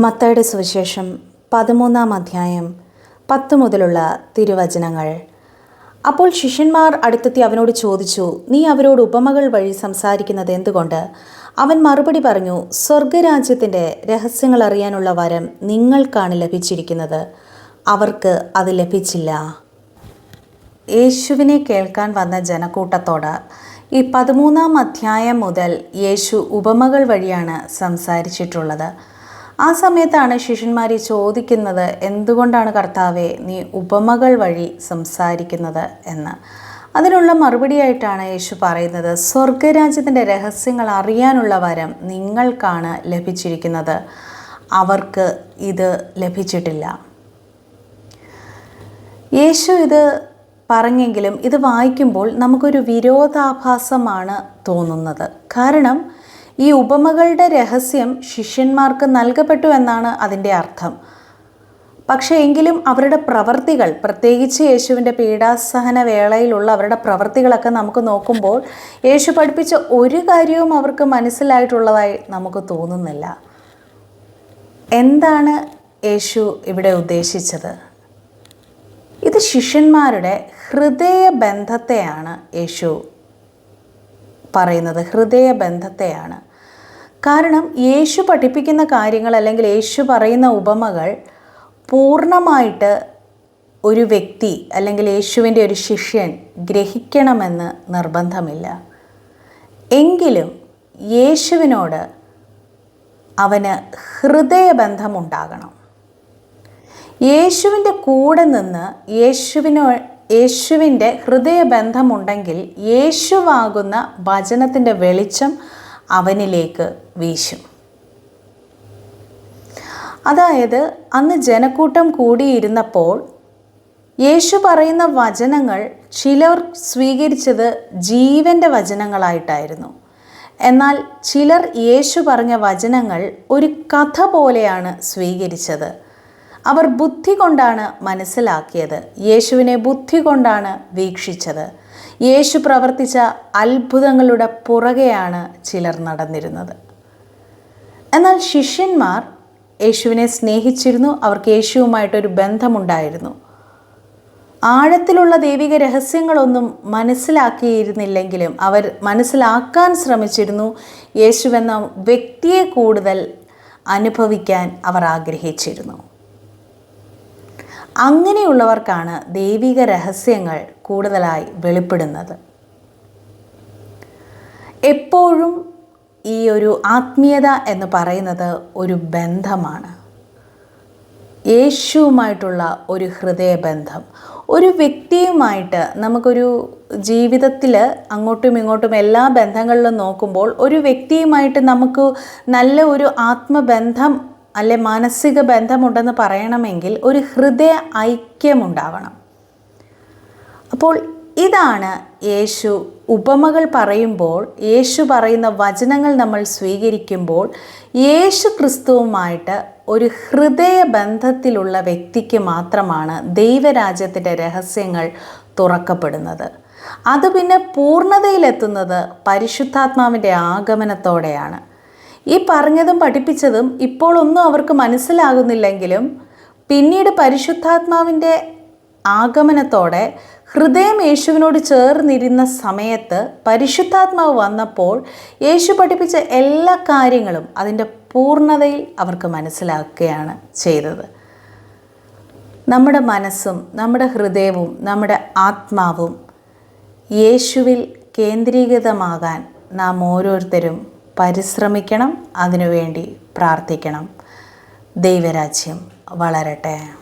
മത്തായുടെ സുവിശേഷം പതിമൂന്നാം അധ്യായം പത്ത് മുതലുള്ള തിരുവചനങ്ങൾ. അപ്പോൾ ശിഷ്യന്മാർ അടുത്തെത്തി അവനോട് ചോദിച്ചു നീ അവരോട് ഉപമകൾ വഴി സംസാരിക്കുന്നത് എന്തുകൊണ്ട്? അവൻ മറുപടി പറഞ്ഞു സ്വർഗരാജ്യത്തിന്റെ രഹസ്യങ്ങൾ അറിയാനുള്ള വരം നിങ്ങൾക്കാണ് ലഭിച്ചിരിക്കുന്നത്. അവർക്ക് അത് ലഭിച്ചില്ല. യേശുവിനെ കേൾക്കാൻ വന്ന ജനക്കൂട്ടത്തോട് ഈ പതിമൂന്നാം അധ്യായം മുതൽ യേശു ഉപമകൾ വഴിയാണ് സംസാരിച്ചിട്ടുള്ളത്. ആ സമയത്താണ് ശിഷ്യന്മാർ ഈ ചോദിക്കുന്നത് എന്തുകൊണ്ടാണ് കർത്താവെ നീ ഉപമകൾ വഴി സംസാരിക്കുന്നത്? എന്ന്. അതിനുള്ള മറുപടിയായിട്ടാണ് യേശു പറയുന്നത് സ്വർഗരാജ്യത്തിന്റെ രഹസ്യങ്ങൾ അറിയാനുള്ള വരം നിങ്ങൾക്കാണ് ലഭിച്ചിരിക്കുന്നത്. അവർക്ക് ഇത് ലഭിച്ചിട്ടില്ല. യേശു ഇത് പറഞ്ഞെങ്കിലും ഇത് വായിക്കുമ്പോൾ നമുക്കൊരു വിരോധാഭാസമാണ് തോന്നുന്നത്. കാരണം ഈ ഉപമകളുടെ രഹസ്യം ശിഷ്യന്മാർക്ക് നൽകപ്പെട്ടു എന്നാണ് അതിന്റെ അർത്ഥം. പക്ഷേ എങ്കിലും അവരുടെ പ്രവർത്തികൾ പ്രത്യേകിച്ച് യേശുവിന്റെ പീഡാസഹന വേളയിലുള്ള അവരുടെ പ്രവർത്തികളൊക്കെ നമുക്ക് നോക്കുമ്പോൾ യേശു പഠിപ്പിച്ച ഒരു കാര്യവും അവർക്ക് മനസ്സിലായിട്ടുള്ളതായി നമുക്ക് തോന്നുന്നില്ല. എന്താണ് യേശു ഇവിടെ ഉദ്ദേശിച്ചത്? ഇത് ശിഷ്യന്മാരുടെ ഹൃദയബന്ധത്തെയാണ് യേശു പറയുന്നത്. ഹൃദയബന്ധത്തെയാണ്. കാരണം യേശു പഠിപ്പിക്കുന്ന കാര്യങ്ങൾ അല്ലെങ്കിൽ യേശു പറയുന്ന ഉപമകൾ പൂർണമായിട്ട് ഒരു വ്യക്തി അല്ലെങ്കിൽ യേശുവിന്റെ ഒരു ശിഷ്യൻ ഗ്രഹിക്കണമെന്ന് നിർബന്ധമില്ല. എങ്കിലും യേശുവിനോട് അവന് ഹൃദയബന്ധമുണ്ടാകണം. യേശുവിന്റെ കൂടെ നിന്ന് യേശുവിനോ യേശുവിന്റെ ഹൃദയബന്ധമുണ്ടെങ്കിൽ യേശുവാകുന്ന വചനത്തിന്റെ വെളിച്ചം അവനിലേക്ക് വീശും. അതായത് അന്ന് ജനക്കൂട്ടം കൂടിയിരുന്നപ്പോൾ യേശു പറയുന്ന വചനങ്ങൾ ചിലർ സ്വീകരിച്ചത് ജീവന്റെ വചനങ്ങളായിട്ടായിരുന്നു. എന്നാൽ ചിലർ യേശു പറഞ്ഞ വചനങ്ങൾ ഒരു കഥ പോലെയാണ് സ്വീകരിച്ചത്. അവർ ബുദ്ധി കൊണ്ടാണ് മനസ്സിലാക്കിയത്. യേശുവിനെ ബുദ്ധി കൊണ്ടാണ് വീക്ഷിച്ചത്. യേശു പ്രവർത്തിച്ച അത്ഭുതങ്ങളുടെ പുറകെയാണ് ചിലർ നടന്നിരുന്നത്. എന്നാൽ ശിഷ്യന്മാർ യേശുവിനെ സ്നേഹിച്ചിരുന്നു അവർക്ക് യേശുവുമായിട്ടൊരു ബന്ധമുണ്ടായിരുന്നു. ആഴത്തിലുള്ള ദൈവിക രഹസ്യങ്ങളൊന്നും മനസ്സിലാക്കിയിരുന്നില്ലെങ്കിലും അവർ മനസ്സിലാക്കാൻ ശ്രമിച്ചിരുന്നു യേശുവെന്ന വ്യക്തിയെ കൂടുതൽ അനുഭവിക്കാൻ അവർ ആഗ്രഹിച്ചിരുന്നു. അങ്ങനെയുള്ളവർക്കാണ് ദൈവിക രഹസ്യങ്ങൾ കൂടുതലായി വെളിപ്പെടുന്നത്. എപ്പോഴും ഈ ഒരു ആത്മീയത എന്ന് പറയുന്നത് ഒരു ബന്ധമാണ്. യേശുവുമായിട്ടുള്ള ഒരു ഹൃദയബന്ധം. ഒരു വ്യക്തിയുമായിട്ട് നമുക്കൊരു ജീവിതത്തിൽ അങ്ങോട്ടും ഇങ്ങോട്ടും എല്ലാ ബന്ധങ്ങളിലും നോക്കുമ്പോൾ ഒരു വ്യക്തിയുമായിട്ട് നമുക്ക് നല്ല ഒരു ആത്മബന്ധം അല്ലെ മാനസിക ബന്ധമുണ്ടെന്ന് പറയണമെങ്കിൽ ഒരു ഹൃദയ ഐക്യമുണ്ടാവണം. അപ്പോൾ ഇതാണ് യേശു ഉപമകൾ പറയുമ്പോൾ യേശു പറയുന്ന വചനങ്ങൾ നമ്മൾ സ്വീകരിക്കുമ്പോൾ യേശു ക്രിസ്തുവുമായിട്ട് ഒരു ഹൃദയ ബന്ധത്തിലുള്ള വ്യക്തിക്ക് മാത്രമാണ് ദൈവരാജ്യത്തിന്റെ രഹസ്യങ്ങൾ തുറക്കപ്പെടുന്നത്. അത് പിന്നെ പൂർണതയിലെത്തുന്നത് പരിശുദ്ധാത്മാവിന്റെ ആഗമനത്തോടെയാണ്. ഈ പറഞ്ഞതും പഠിപ്പിച്ചതും ഇപ്പോൾ ഒന്നും അവർക്ക് മനസ്സിലാകുന്നില്ലെങ്കിലും പിന്നീട് പരിശുദ്ധാത്മാവിന്റെ ആഗമനത്തോടെ ഹൃദയം യേശുവിനോട് ചേർന്നിരുന്ന സമയത്ത് പരിശുദ്ധാത്മാവ് വന്നപ്പോൾ യേശു പഠിപ്പിച്ച എല്ലാ കാര്യങ്ങളും അതിന്റെ പൂർണതയിൽ അവർക്ക് മനസ്സിലാക്കുകയാണ് ചെയ്തത്. നമ്മുടെ മനസ്സും നമ്മുടെ ഹൃദയവും നമ്മുടെ ആത്മാവും യേശുവിൽ കേന്ദ്രീകൃതമാകാൻ നാം ഓരോരുത്തരും പരിശ്രമിക്കണം അതിനുവേണ്ടി പ്രാർത്ഥിക്കണം. ദൈവരാജ്യം വളരട്ടെ.